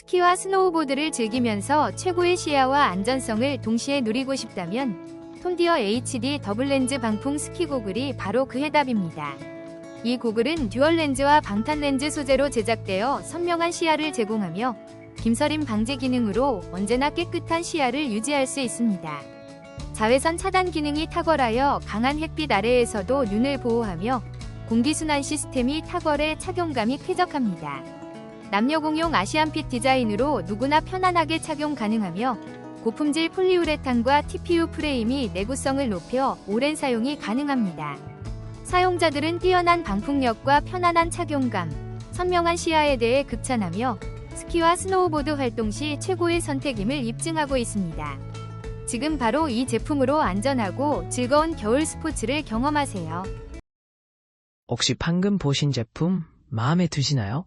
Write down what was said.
스키와 스노우보드를 즐기면서 최고의 시야와 안전성을 동시에 누리고 싶다면 톰디어 HD 더블렌즈 방풍 스키 고글이 바로 그 해답입니다. 이 고글은 듀얼 렌즈와 방탄 렌즈 소재로 제작되어 선명한 시야를 제공하며 김서림 방지 기능으로 언제나 깨끗한 시야를 유지할 수 있습니다. 자외선 차단 기능이 탁월하여 강한 햇빛 아래에서도 눈을 보호하며 공기순환 시스템이 탁월해 착용감이 쾌적합니다. 남녀 공용 아시안핏 디자인으로 누구나 편안하게 착용 가능하며 고품질 폴리우레탄과 TPU 프레임이 내구성을 높여 오랜 사용이 가능합니다. 사용자들은 뛰어난 방풍력과 편안한 착용감, 선명한 시야에 대해 극찬하며 스키와 스노우보드 활동 시 최고의 선택임을 입증하고 있습니다. 지금 바로 이 제품으로 안전하고 즐거운 겨울 스포츠를 경험하세요. 혹시 방금 보신 제품 마음에 드시나요?